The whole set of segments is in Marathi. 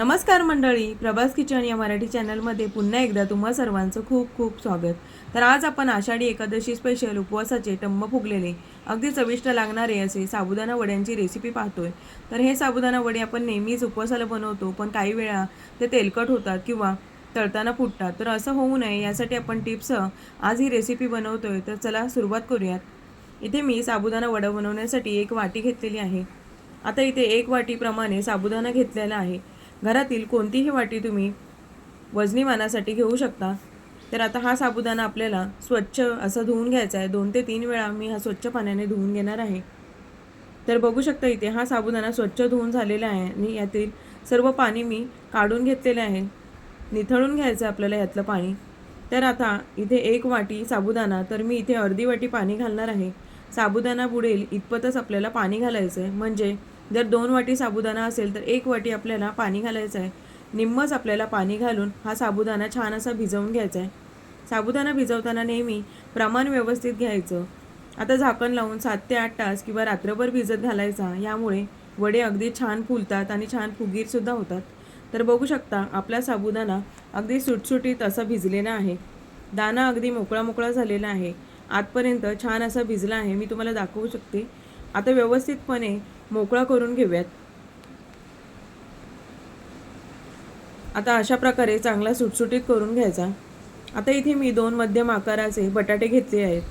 नमस्कार मंडळी प्रभास किचन या मराठी चॅनलमध्ये पुन्हा एकदा तुम्हा सर्वांचं खूप खूप स्वागत. तर आज आपण आषाढी एकादशी स्पेशल उपवासाचे टंब फुगलेले अगदी चविष्ट लागणारे असे साबुदाणा वड्यांची रेसिपी पाहतोय. तर हे साबुदाणा वडे आपण नेहमीच उपवासाला बनवतो पण काही वेळा ते तेलकट होतात किंवा तळताना फुटतात. तर असं होऊ नये यासाठी आपण टिप्स आज ही रेसिपी बनवतोय तर चला सुरुवात करूयात. इथे मी साबुदाणा वडा बनवण्यासाठी एक वाटी घेतलेली आहे. आता इथे एक वाटीप्रमाणे साबुदाणा घेतलेला आहे. घरातील कोणतीही वाटी तुम्ही वजनी मानासाठी घेऊ शकता. तर आता हा साबुदाणा आपल्याला स्वच्छ असा धुवून घ्यायचा आहे. दोन ते तीन वेळा मी हा स्वच्छ पाण्याने धुवून घेणार आहे. तर बघू शकता इथे हा साबुदाणा स्वच्छ धुवून झालेला आहे आणि यातील सर्व पाणी मी काढून घेतलेले आहे. निथळून घ्यायचं आहे आपल्याला यातलं पाणी. तर आता इथे एक वाटी साबुदाणा. तर मी इथे अर्धी वाटी पाणी घालणार आहे. साबुदाणा बुडेल इतपतच आपल्याला पाणी घालायचं आहे म्हणजे जर दोन वाटी साबुदाणा असेल तर एक वाटी आपल्याला पाणी घालायचं आहे. निम्मच आपल्याला पाणी घालून हा साबुदाणा छान असा भिजवून घ्यायचा आहे. साबुदाणा भिजवताना नेहमी प्रमाण व्यवस्थित घ्यायचं. आता झाकण लावून सात ते आठ तास किंवा रात्रभर भिजत घालायचा. यामुळे वडे अगदी छान फुलतात आणि छान फुगीरसुद्धा होतात. तर बघू शकता आपला साबुदाणा अगदी सुटसुटीत असा भिजलेला आहे. दाणा अगदी मोकळा मोकळा झालेला आहे. आतपर्यंत छान असा भिजला आहे. मी तुम्हाला दाखवू शकते. आता व्यवस्थितपणे मोकळा करून घेऊयात. आता अशा प्रकारे चांगला सुटसुटीत करून घ्यायचा. आता इथे मी दोन मध्यम आकाराचे बटाटे घेतले आहेत.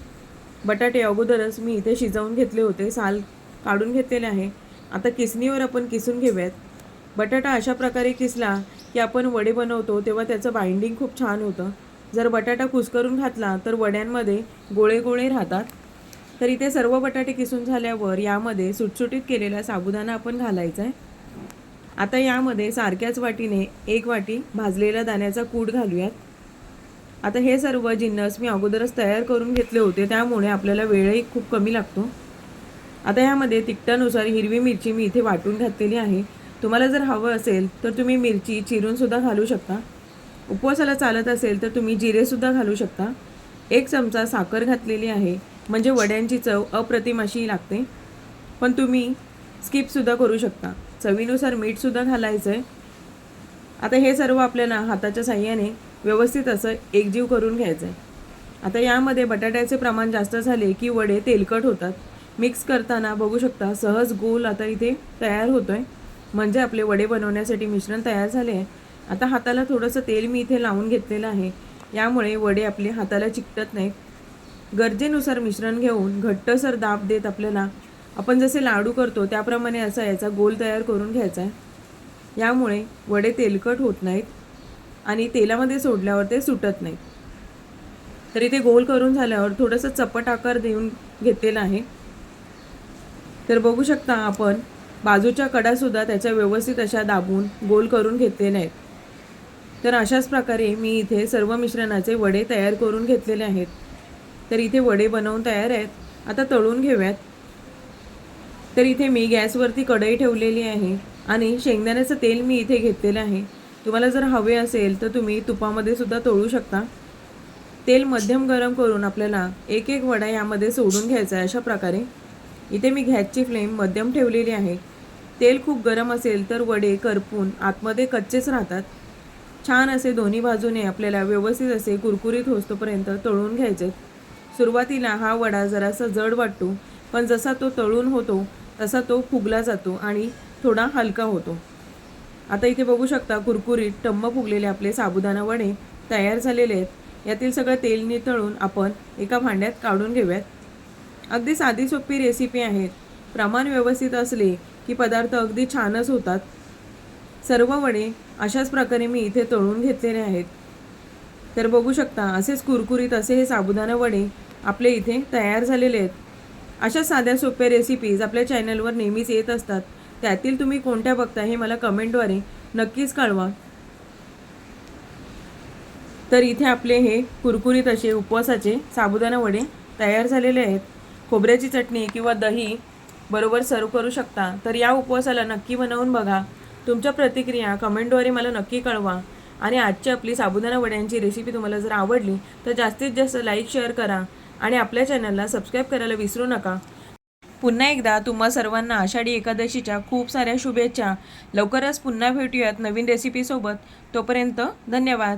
बटाटे अगोदरच मी इथे शिजवून घेतले होते. साल काढून घेतलेले आहे. आता किसणीवर आपण किसून घेऊयात. बटाटा अशा प्रकारे किसला की आपण वडे बनवतो तेव्हा त्याचं बाइंडिंग खूप छान होतं. जर बटाटा कुस्करून घातला तर वड्यांमध्ये गोळे गोळे राहतात. तर इथे सर्व बटाटे किसून झाल्यावर यामध्ये सुटसुटीत केलेला साबुदाणा आपण घालायचा आहे आता यामध्ये सारख्याच वाटीने एक वाटी भाजलेला दाण्याचा कूट घालूयात. आता हे सर्व जिन्नस मी अगोदरच तयार करून घेतले होते त्यामुळे आपल्याला वेळही खूप कमी लागतो. आता यामध्ये तिखटानुसार हिरवी मिरची मी इथे वाटून घातलेली आहे. तुम्हाला जर हवं असेल तर तुम्ही मिरची चिरूनसुद्धा घालू शकता. उपवासाला चालत असेल तर तुम्ही जिरेसुद्धा घालू शकता. एक चमचा साखर घातलेली आहे. म्हणजे वड्यांची चव अप्रतिम अशी लागते. पण तुम्ही स्किपसुद्धा करू शकता. चवीनुसार मीठसुद्धा घालायचं आहे आता हे सर्व आपल्याला हाताच्या साह्याने व्यवस्थित असं एकजीव करून घ्यायचं आहे आता यामध्ये बटाट्याचे प्रमाण जास्त झाले की वडे तेलकट होतात. मिक्स करताना बघू शकता सहज गोल आता इथे तयार होतो आहे म्हणजे आपले वडे बनवण्यासाठी मिश्रण तयार झाले आहे. आता हाताला थोडंसं तेल मी इथे लावून घेतलेलं आहे. यामुळे वडे आपले हाताला चिकटत नाहीत. गरजेनुसार मिश्रण घेऊन घट्टसर दाब देत आपल्याला आपण जसे लाडू करतो त्याप्रमाणे असा याचा गोल तयार करून घ्यायचा आहे. यामुळे वडे तेलकट होत नाहीत आणि तेलामध्ये सोडल्यावर ते सुटत नाहीत. तरी ते गोल करून झाल्यावर थोडंसं चपट आकार देऊन घेतलेला आहे. तर बघू शकता आपण बाजूच्या कडासुद्धा त्याच्या व्यवस्थित अशा दाबून गोल करून घेतलेले आहेत तर अशाच प्रकारे मी इथे सर्व मिश्रणाचे वडे तयार करून घेतलेले आहेत. तर इथे वडे बनवून तयार आहेत. आता तळून घेऊयात. तर इथे मी गॅसवरती कढई ठेवलेली आहे आणि शेंगदाण्याचं तेल मी इथे घेतलेलं आहे. तुम्हाला जर हवे असेल तर तुम्ही तुपामध्ये सुद्धा तळू शकता. तेल मध्यम गरम करून आपल्याला एक एक वडा यामध्ये सोडून घ्यायचा आहे अशा प्रकारे. इथे मी गॅसची फ्लेम मध्यम ठेवलेली आहे. तेल खूप गरम असेल तर वडे करपून आतमध्ये कच्चेच राहतात. छान असे दोन्ही बाजूने आपल्याला व्यवस्थित असे कुरकुरीत होतोपर्यंत तळून घ्यायचे. सुरुवातीला हा वडा जरासा जड वाटतो पण जसा तो तळून होतो तसा तो फुगला जातो आणि थोडा हलका होतो. आता इथे बघू शकता कुरकुरीत टम्म फुगलेले आपले साबुदाणा वडे तयार झालेले आहेत. यातील सगळं तेल नितळून आपण एका भांड्यात काढून घेऊयात. अगदी साधी सोपी रेसिपी आहेत प्रमाण व्यवस्थित असले की पदार्थ अगदी छानच होतात. सर्व वडे अशाच प्रकारे मी इथे तळून घेतलेले आहेत. तर बघू शकता असेच कुरकुरीत असे हे साबुदाणा वडे आपले इथे तयार झालेले आहेत. अशा साध्या सोप्या रेसिपीज आपल्या चॅनलवर नेहमीच येत असतात. त्यातील तुम्ही कोणत्या बघता हे मला कमेंटद्वारे नक्कीच कळवा. तर इथे आपले हे कुरकुरीत असे उपवासाचे साबुदाणा वडे तयार झालेले आहेत. खोबऱ्याची चटणी किंवा दही बरोबर सर्व करू शकता. तर या उपवासाला नक्की बनवून बघा. तुमच्या प्रतिक्रिया कमेंटद्वारे मला नक्की कळवा. आणि आजची आपली साबुदाणा वड्यांची रेसिपी तुम्हाला जर आवडली तर जास्तीत जास्त लाईक शेअर करा. आणि आपल्या चॅनलला सबस्क्राईब करायला विसरू नका. पुन्हा एकदा तुम्हा सर्वांना आषाढी एकादशीच्या खूप साऱ्या शुभेच्छा. लवकरच पुन्हा भेटूयात नवीन रेसिपीसोबत तोपर्यंत धन्यवाद.